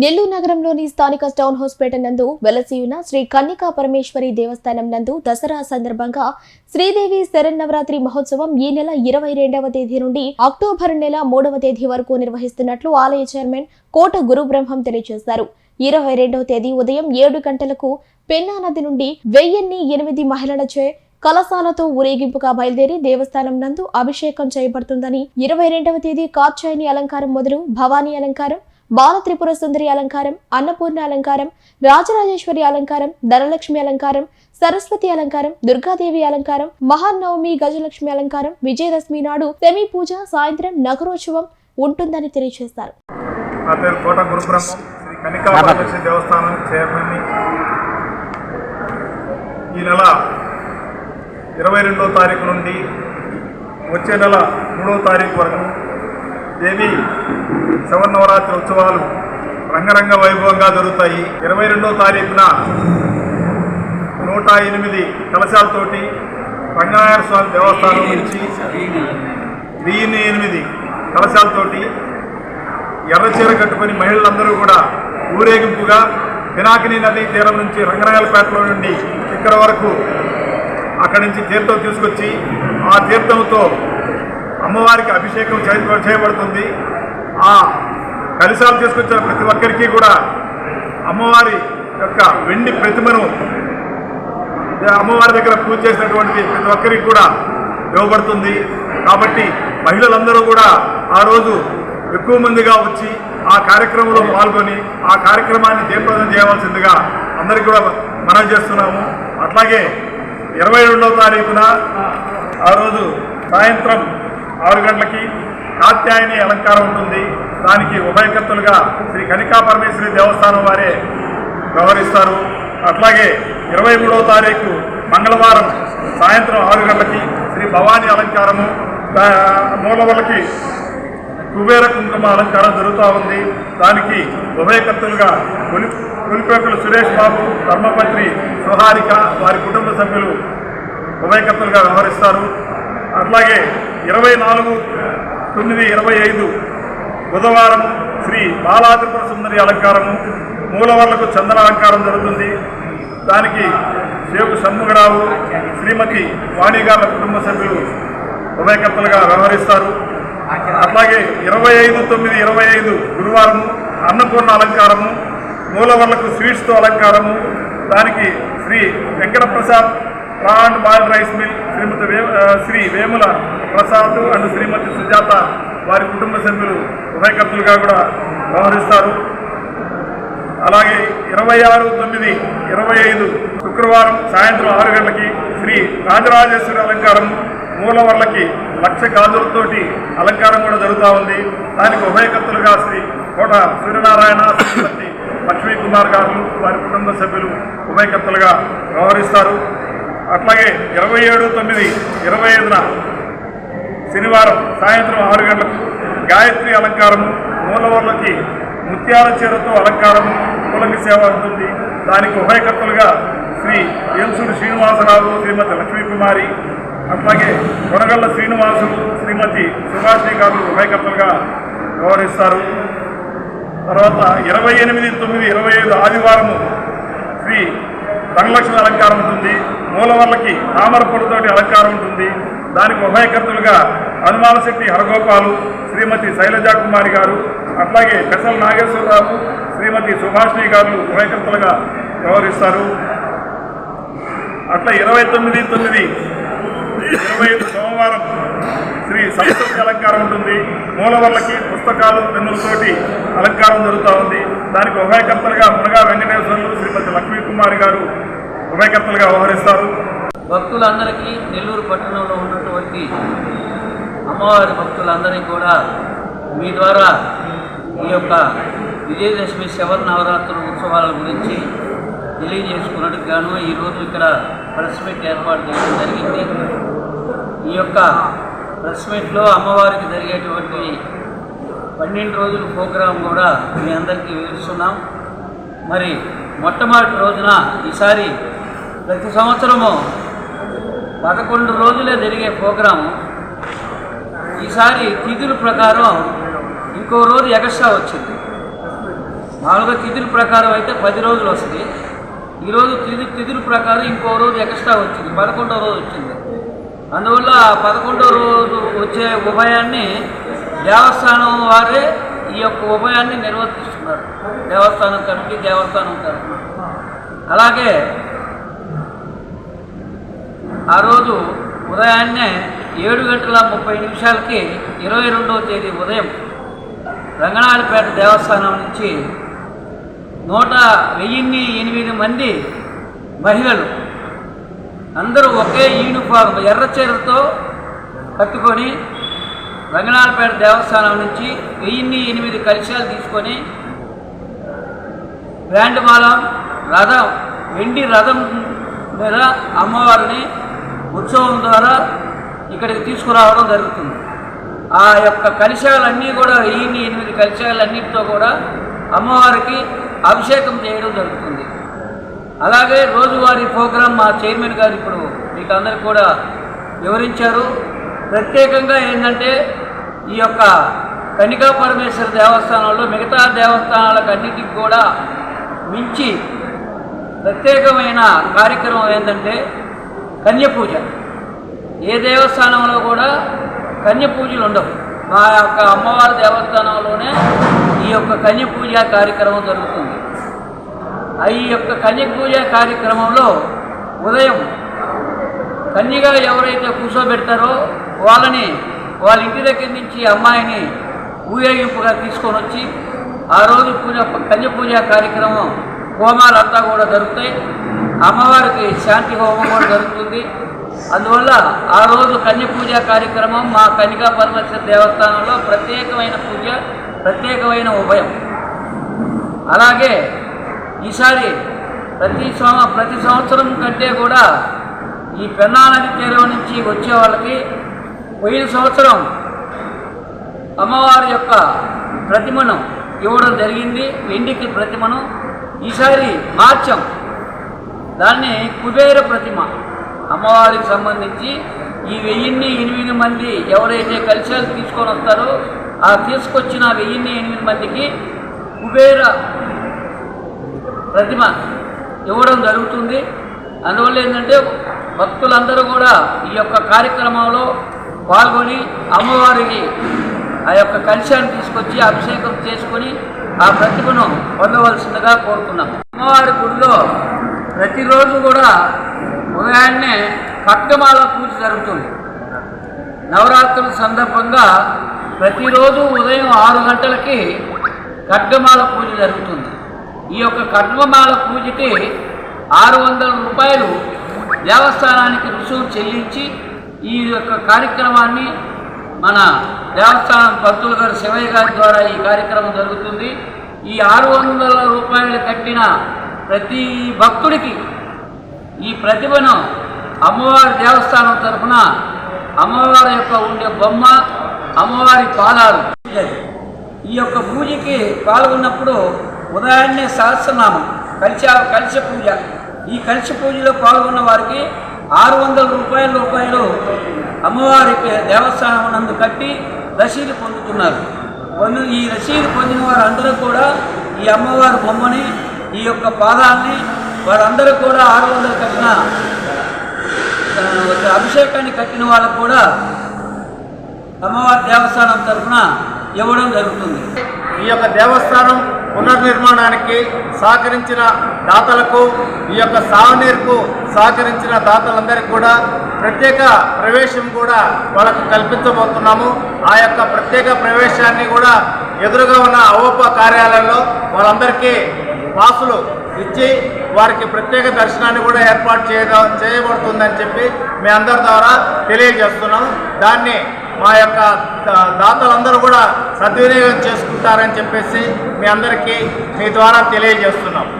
నెల్లూరు నగరంలోని స్థానిక town hospital నందు వెలసి శ్రీ కన్నికా పరమేశ్వరి దేవస్థానం నందు దసరా సందర్భంగా శ్రీదేవి శరన్నవరాత్రి మహోత్సవం ఈ నెల ఇరవై రెండవ తేదీ నుండి అక్టోబర్ నెల మూడవ తేదీ వరకు నిర్వహిస్తున్నట్లు ఆలయ చైర్మన్ కోట గురుబ్రహ్మం తెలియజేశారు. ఇరవై రెండవ తేదీ ఉదయం ఏడు గంటలకు పెన్నా నది నుండి వెయ్యిన్ని ఎనిమిది మహిళలచే కలసాలతో ఊరేగింపుగా బయలుదేరి దేవస్థానం నందు అభిషేకం చేయబడుతుందని ఇరవై రెండవ తేదీ కాచాయని అలంకారం మొదలు భవానీ అలంకారం బాలత్రిపుర సుందరి అలంకారం అన్నపూర్ణ అలంకారం రాజరాజేశ్వరి అలంకారం ధనలక్ష్మి అలంకారం సరస్వతి అలంకారం దుర్గాదేవి అలంకారం మహానవమి గజలక్ష్మి అలంకారం విజయదశమి నాడు సెమి పూజ సాయంత్రం నగరోత్సవం ఉంటుందని తెలియజేశారు. దేవస్థానం చైర్మన్ని. ఈ నెల ఇరవై రెండో తారీఖు నుండి వచ్చే నెల మూడో తారీఖు వరకు దేవి శివనవరాత్రి ఉత్సవాలు రంగరంగ వైభవంగా జరుగుతాయి. ఇరవై రెండో తారీఖున నూట ఎనిమిది కలశాలతోటి రంగనాయక స్వామి దేవస్థానం నుంచి వెయ్యిన్ని ఎనిమిది కలశాలతోటి ఎర్రచీర కట్టుకుని మహిళలందరూ కూడా ఊరేగింపుగా పినాకిని నదీ తీరం నుంచి రంగనాయలపేటలో నుండి ఇక్కడ వరకు అక్కడి నుంచి తీర్థం తీసుకొచ్చి ఆ తీర్థంతో అమ్మవారికి అభిషేకం చేయబడుతుంది. ఆ కలిసాలు తీసుకొచ్చిన ప్రతి ఒక్కరికి కూడా అమ్మవారి యొక్క వెండి ప్రతిమను అమ్మవారి దగ్గర పూజ చేసినటువంటి ప్రతి ఒక్కరికి కూడా ఇవ్వబడుతుంది. కాబట్టి మహిళలందరూ కూడా ఆ రోజు ఎక్కువ మందిగా వచ్చి ఆ కార్యక్రమంలో పాల్గొని ఆ కార్యక్రమాన్ని జయప్రదం చేయవలసిందిగా అందరికీ కూడా మనం చేస్తున్నాము. అట్లాగే ఇరవై రెండవ తారీఖున ఆ రోజు సాయంత్రం ఆరు గంటలకి కాత్యాయని అలంకారం ఉంటుంది. దానికి ఉభయకర్తలుగా శ్రీ కనికా పరమేశ్వరి దేవస్థానం వారే వ్యవహరిస్తారు. అట్లాగే ఇరవై మూడవ తారీఖు మంగళవారం సాయంత్రం ఆరు గంటలకి శ్రీ భవానీ అలంకారము దా- మూలవలకి కుబేర కుంకుమ అలంకారం జరుగుతూ ఉంది. దానికి ఉభయకర్తలుగా కొలి కొలిపేకులు సురేష్ బాబు ధర్మపత్రి సుహారిక వారి కుటుంబ సభ్యులు ఉభయకర్తలుగా వ్యవహరిస్తారు. అట్లాగే ఇరవై నాలుగు తొమ్మిది ఇరవై ఐదు బుధవారం శ్రీ బాలాత్రిపుర సుందరి అలంకారము మూలవర్లకు చందన అలంకారం జరుగుతుంది. దానికి శేపు షణ్ముగరావు శ్రీమతి వాణిగారుల కుటుంబ సభ్యులు ఉభయకర్తలుగా వ్యవహరిస్తారు. అట్లాగే ఇరవై ఐదు తొమ్మిది ఇరవై ఐదు గురువారం అన్నపూర్ణ అలంకారము మూలవర్లకు స్వీట్స్తో అలంకారము. దానికి శ్రీ వెంకట ప్రసాద్ రా and boil rice mill Shrimati way Shri Vemula Prasad and Shrimati Sujatha వారి కుటుంబ సభ్యులు ఉభయకర్తలుగా కూడా వ్యవహరిస్తారు అలాగే ఇరవై ఆరు తొమ్మిది ఇరవై ఐదు శుక్రవారం సాయంత్రం ఆరు గంటలకి శ్రీ రాజరాజేశ్వరి అలంకారం మూలవర్లకి లక్ష గాజులతోటి అలంకారం కూడా జరుగుతూ ఉంది. దానికి ఉభయకర్తలుగా శ్రీ కోట సూర్యనారాయణ శ్రీమతి లక్ష్మీ కుమార్ గారు వారి కుటుంబ సభ్యులు ఉభయకర్తలుగా వ్యవహరిస్తారు అట్లాగే ఇరవై ఏడు తొమ్మిది ఇరవై ఐదున శనివారం సాయంత్రం ఆరు గంటలకు గాయత్రి అలంకారము మూలవర్లకి ముత్యాల చీరతో అలంకారము పూలకి సేవ ఉంటుంది. దానికి ఉభయకర్తలుగా శ్రీ ఏల్సూరి శ్రీనివాసరావు శ్రీమతి లక్ష్మీకుమారి అట్లాగే కొనగళ్ళ శ్రీనివాసులు శ్రీమతి సుభాషిణి గారు ఉభయకర్తలుగా వ్యవహరిస్తారు. తర్వాత ఇరవై ఎనిమిది తొమ్మిది ఇరవై ఐదు ఆదివారము శ్రీ ధనలక్ష్మి అలంకారం ఉంటుంది. మూలవర్లకి తామర పొడితోటి అలంకారం ఉంటుంది. దానికి ఉభయకర్తలుగా హనుమాన శెట్టి హరగోపాలు శ్రీమతి శైలజా కుమారి గారు అట్లాగే పెసల నాగేశ్వరరావు శ్రీమతి సుభాషిణి గారు ఉభయకర్తలుగా వ్యవహరిస్తారు. అట్లా ఇరవై తొమ్మిది తొమ్మిది ఇరవై ఐదు సోమవారం శ్రీ సరస్వతి అలంకారం ఉంటుంది. మూలవర్లకి పుస్తకాలు పెన్నులతోటి అలంకారం జరుగుతూ ఉంది. దానికి ఉభయకర్తలుగా మునగా వెంకటేశ్వర్లు శ్రీమతి లక్ష్మీ కుమారి గారు ఉభయకర్తలుగా వ్యవహరిస్తారు. భక్తులందరికీ నెల్లూరు పట్టణంలో ఉన్నటువంటి అమ్మవారి భక్తులందరికీ కూడా మీ ద్వారా ఈ యొక్క విజయదశమి శవర నవరాత్రుల ఉత్సవాల గురించి తెలియజేసుకున్నట్టు గాను ఈరోజు ఇక్కడ ప్రెస్ మీట్ ఏర్పాటు చేయడం జరిగింది. ఈ యొక్క ప్రెస్ మీట్లో అమ్మవారికి జరిగేటువంటి పన్నెండు రోజుల ప్రోగ్రాం కూడా మీ అందరికీ వివరిస్తున్నాం. మరి మొట్టమొదటి రోజున ఈసారి ప్రతి సంవత్సరము పదకొండు రోజులే జరిగే ప్రోగ్రాము ఈసారి తిథుల ప్రకారం ఇంకో రోజు ఎగస్ట్రా వచ్చింది. నాలుగో తిథుల ప్రకారం అయితే పది రోజులు వస్తుంది. ఈరోజు తిథి తిథుల ప్రకారం ఇంకో రోజు ఎక్స్ట్రా వచ్చింది. పదకొండో రోజు వచ్చింది. అందువల్ల పదకొండో రోజు వచ్చే ఉభయాన్ని దేవస్థానం వారే ఈ యొక్క ఉభయాన్ని నిర్వర్తిస్తున్నారు. దేవస్థానం కమిటీ దేవస్థానం తరఫున అలాగే ఆ రోజు ఉదయాన్నే ఏడు గంటల ముప్పై నిమిషాలకి ఇరవై రెండవ తేదీ ఉదయం రంగనాథపేట దేవస్థానం నుంచి నూట వెయ్యిన్ని ఎనిమిది మంది మహిళలు అందరూ ఒకే యూనిఫామ్ ఎర్ర చీరతో కట్టుకొని రంగనాథపేట దేవస్థానం నుంచి వెయ్యిన్ని ఎనిమిది కలశాలు తీసుకొని బ్యాండ్ మాలం రథం వెండి రథం మీద అమ్మవారిని ఉత్సవం ద్వారా ఇక్కడికి తీసుకురావడం జరుగుతుంది. ఆ యొక్క కలశాలన్నీ కూడా వెయ్యిన్ని ఎనిమిది కలశాలన్నిటితో కూడా అమ్మవారికి అభిషేకం చేయడం జరుగుతుంది. అలాగే రోజువారీ ప్రోగ్రాం మా చైర్మన్ గారు ఇప్పుడు మీకు అందరికి కూడా వివరించారు. ప్రత్యేకంగా ఏంటంటే ఈ యొక్క కనికా పరమేశ్వర దేవస్థానంలో మిగతా దేవస్థానాలకు అన్నిటికి కూడా మించి ప్రత్యేకమైన కార్యక్రమం ఏంటంటే కన్య పూజ ఏ దేవస్థానంలో కూడా కన్య పూజలు ఉండవు మా యొక్క అమ్మవారి దేవస్థానంలోనే ఈ యొక్క కన్య పూజ కార్యక్రమం జరుగుతుంది. ఆ ఈ యొక్క కన్య పూజ కార్యక్రమంలో ఉదయం కన్యగా ఎవరైతే కూర్చోబెడతారో వాళ్ళని వాళ్ళ ఇంటి దగ్గర నుంచి అమ్మాయిని ఊరేగింపుగా తీసుకొని వచ్చి ఆ రోజు పూజ కన్య పూజ కార్యక్రమం హోమాలంతా కూడా జరుగుతాయి. అమ్మవారికి శాంతి హోమం కూడా జరుగుతుంది. అందువల్ల ఆ రోజు కన్య పూజ కార్యక్రమం మా కన్యకా పరమేశ్వర దేవస్థానంలో ప్రత్యేకమైన పూజ ప్రత్యేకమైన ఉభయం. అలాగే ఈసారి ప్రతి సంవ ప్రతి సంవత్సరం కంటే కూడా ఈ పెన్నా నది తీరం నుంచి వచ్చే వాళ్ళకి పోయిన సంవత్సరం అమ్మవారి యొక్క ప్రతిమను ఇవ్వడం జరిగింది. వెండికి ప్రతిమను. ఈసారి మార్చం. దాన్ని కుబేర ప్రతిమ. అమ్మవారికి సంబంధించి ఈ వెయ్యిన్ని ఎనిమిది మంది ఎవరైతే కలశాలు తీసుకొని వస్తారో ఆ తీసుకొచ్చిన వెయ్యిన్ని ఎనిమిది మందికి కుబేర ప్రతిమ ఇవ్వడం జరుగుతుంది. అందువల్ల ఏంటంటే భక్తులందరూ కూడా ఈ యొక్క కార్యక్రమంలో పాల్గొని అమ్మవారికి ఆ యొక్క కలశాన్ని తీసుకొచ్చి అభిషేకం చేసుకొని ఆ ప్రతిభను పొందవలసిందిగా కోరుతున్నాం. అమ్మవారి గుడిలో ప్రతిరోజు కూడా ఉదయాన్నే ఖడ్గమాల పూజ జరుగుతుంది. నవరాత్రుల సందర్భంగా ప్రతిరోజు ఉదయం ఆరు గంటలకి ఖడ్గమాల పూజ జరుగుతుంది. ఈ యొక్క ఖడ్గమాల పూజకి ఆరు వందల రూపాయలు దేవస్థానానికి రుసుము చెల్లించి ఈ యొక్క కార్యక్రమాన్ని మన దేవస్థానం పంతులు గారు శివయ్య గారి ద్వారా ఈ కార్యక్రమం జరుగుతుంది. ఈ ఆరు వందల రూపాయలు కట్టిన ప్రతి భక్తుడికి ఈ ప్రతిభను అమ్మవారి దేవస్థానం తరఫున అమ్మవారి యొక్క ఉండే బొమ్మ అమ్మవారి పాదాలు ఈ యొక్క పూజకి పాల్గొన్నప్పుడు ఉదయాన్నే సహస్రనామం కలిసి కలిశ పూజ. ఈ కలిశ పూజలో పాల్గొన్న వారికి ఆరు వందల రూపాయల రూపాయలు అమ్మవారి దేవస్థానం నందు కట్టి రసీదు పొందుతున్నారు. పొందు ఈ రసీదు పొందిన వారందరూ కూడా ఈ అమ్మవారి బొమ్మని ఈ యొక్క పాదాన్ని వారందరూ కూడా ఆరు వందలు కట్టిన అభిషేకాన్ని కట్టిన వాళ్ళకు కూడా అమ్మవారి దేవస్థానం తరఫున ఇవ్వడం జరుగుతుంది. ఈ యొక్క దేవస్థానం పునర్నిర్మాణానికి సహకరించిన దాతలకు ఈ యొక్క సాగునీరుకు సహకరించిన దాతలందరికీ కూడా ప్రత్యేక ప్రవేశం కూడా వాళ్ళకు కల్పించబోతున్నాము. ఆ యొక్క ప్రత్యేక ప్రవేశాన్ని కూడా ఎదురుగా ఉన్న అవోప కార్యాలయంలో వాళ్ళందరికీ పాసులు ఇచ్చి వారికి ప్రత్యేక దర్శనాన్ని కూడా ఏర్పాటు చేయ చేయబడుతుందని చెప్పి మీ అందరి ద్వారా తెలియజేస్తున్నాం. దాన్ని మా యొక్క దాతలందరూ కూడా సద్వినియోగం చేసుకుంటారని చెప్పేసి మీ అందరికీ మీ ద్వారా తెలియజేస్తున్నాం.